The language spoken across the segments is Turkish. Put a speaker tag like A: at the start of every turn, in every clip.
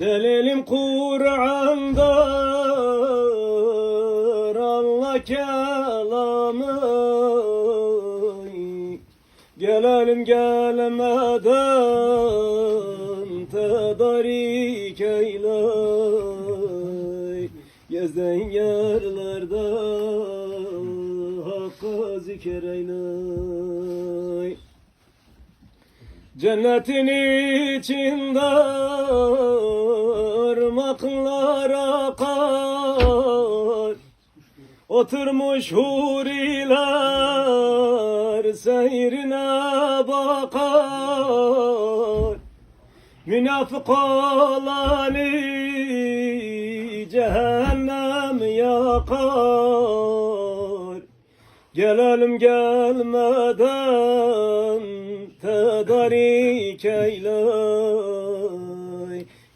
A: Delelim Kur'an'dır Allah kelamı. Gelelim gelmeden tedarik eyle. Gezden yerlerde Hakk'a zikir eyle Cennetin içinde ırmaklar akar Oturmuş huriler seyrine bakar. Münafık olanı cehennem yakar. Gelelim gelmeden tedarik eyle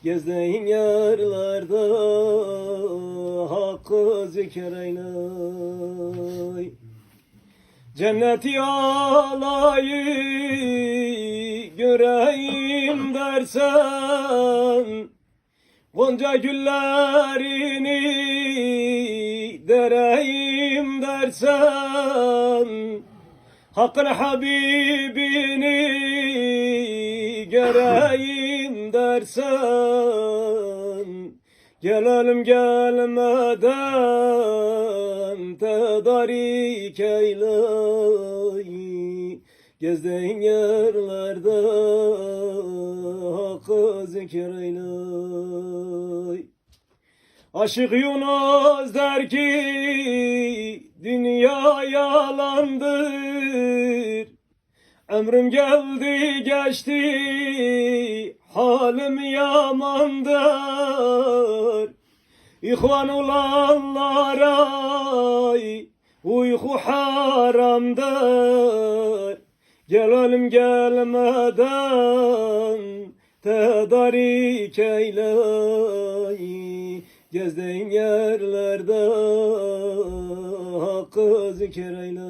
A: Gezdiğin yerlerde hakkı zikir Cenneti alayı göreyim dersen Gonca güllerini dereyim dersen Hakkın Habibini göreyim dersen Gelelim gelmeden tedarik eyle Gezdiğin yerlerde hakkı zikir eyle Aşık Yunus der ki dünya yalandır. Ömrüm geldi geçti. Halim yamandır. İhvan olanlara uyku haramdır. Gelelim gelmeden tedarik eyle. Gezdiğin yerlerde hakkı zikir eyle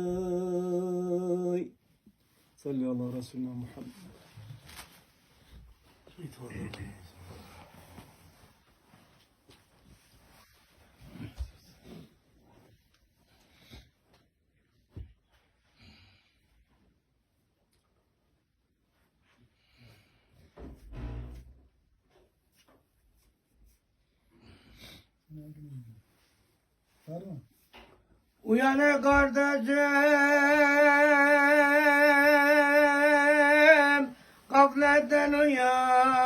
A: Salli ala Resulüne Muhammed
B: Uyanı kardeşim Gafletten uyan